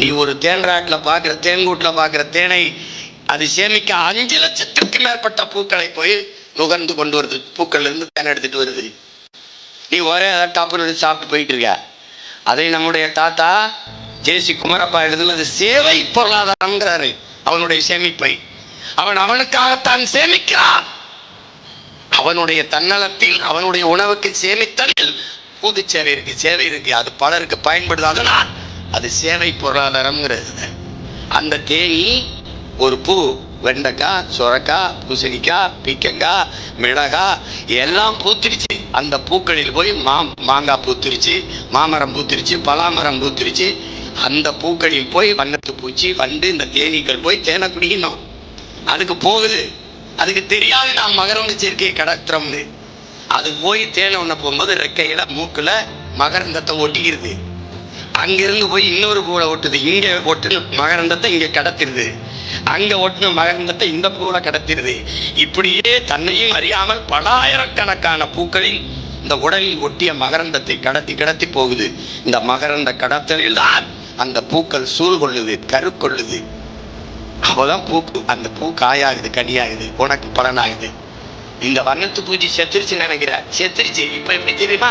நீ ஒரு தேன்ராட்டில் பார்க்குற தேன்கூட்டில் பார்க்குற தேனை அது சேமிக்க அஞ்சு லட்சத்திற்கு மேற்பட்ட பூக்களை போய் நுகர்ந்து கொண்டு வருது. பூக்கள்லேருந்து தேன் எடுத்துட்டு வருது. நீ ஒரே அதை டாப்பு சாப்பிட்டு போயிட்டு இருக்க. அதை நம்முடைய தாத்தா ஜேசி குமரப்பா எழுதுனது சேவை பொருளாதாரங்கிறாரு அவனுடைய சேமிப்பை. அவன் அவனுக்காகத்தான் சேமிக்கிறான். அவனுடைய தன்னலத்தில் அவனுடைய உணவுக்கு சேமித்தலில் பொது சேவை இருக்கு சேவை இருக்கு. அது பலருக்கு பயன்படுது. அதனால் அது சேவை பொருளாதாரம்ங்கிறது. அந்த தேனி ஒரு பூ வெண்டைக்காய் சுரக்காய் பூசணிக்காய் பீக்கங்காய் மிளகாய் எல்லாம் பூத்திருச்சு. அந்த பூக்களில் போய் மா மாங்காய் பூத்திருச்சு மாமரம் பூத்திருச்சு பலாமரம் பூத்திருச்சு. அந்த பூக்களில் போய் வண்ணத்து பூச்சி வந்து இந்த தேனீக்கள் போய் தேனை குடிக்கணும். அதுக்கு போகுது. அதுக்கு தெரியாது நான் மகரந்த சேர்க்கையை கடத்துறோம்னு அது போய் தேனை ஒன்று போகும்போது ரெக்கையில் மூக்கில் மகரந்தத்தை ஒட்டிக்கிறது. அங்கிருந்து போய் இன்னொரு பூவை ஒட்டுது இங்கே ஒட்டு மகரந்தத்தை இங்கே கடத்திடுது அங்கே ஒட்டுன மகரந்தத்தை இந்த பூவில் கடத்திடுது இப்படியே தன்னையும் அறியாமல் பலாயிரக்கணக்கான பூக்களில் இந்த உடலில் ஒட்டிய மகரந்தத்தை கடத்தி கடத்தி போகுது. இந்த மகரந்த கடத்தலில் தான் அந்த பூக்கள் சூழ் கொள்ளுது கரு கொள்ளுது. அப்போதான் பூக்கு அந்த பூ காயாகுது கனியாகுது உனக்கு பலனாகுது. இந்த வண்ணத்து பூச்சி செத்துருச்சு நினைக்கிற செத்துருச்சு. இப்போ எப்படி தெரியுமா?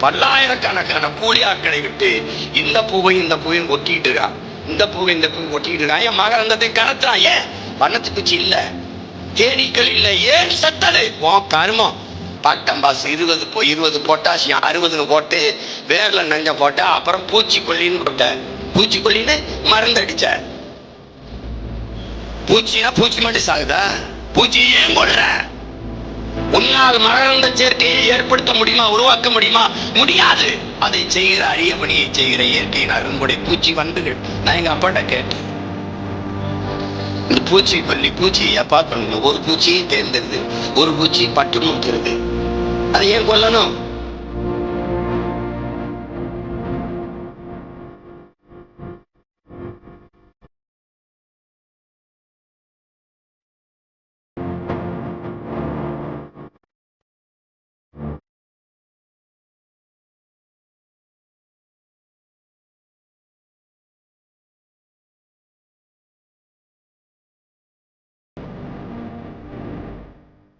பல்லாயிரக்கணக்கான கூலி ஆட்களை விட்டு இந்த பூவை இந்த பூவையும் ஒட்டிட்டு இருக்கான் இந்த பூவை இந்த பூவை ஒட்டிட்டு இருக்கான் ஏன் மகரந்தத்தை கணத்தான் ஏன்? வண்ணத்து பூச்சி இல்ல. தேனீக்கள் இல்ல. ஏன் செத்தது? உன் கருமம் பட்டம்பாஸ் இருபது போ இருபது பொட்டாசியம் அறுபதுன்னு போட்டு வேர்ல நஞ்ச போட்ட அப்புறம் பூச்சிக்கொல்லின்னு போட்ட பூச்சிக்கொல்லின்னு மருந்து அடிச்ச பூச்சினா பூச்சி மட்டும் சாகுதா? பூச்சி ஏன் கொள்ற உன்னால் மகரந்த சேர்க்கையை ஏற்படுத்த முடியுமா? உருவாக்க முடியுமா? முடியாது. அதை செய்கிற அரிய பணியை செய்கிற இயற்கையின் அருங்குடை பூச்சி வந்துகள் நான் எங்க அப்பாட்ட கேட்டேன். இந்த பூச்சி பள்ளி பூச்சி அப்பா பண்ணுங்க ஒரு பூச்சியை தேர்ந்தெடுது ஒரு பூச்சி பட்டு நோக்கிறது அதை ஏன் கொல்லணும்?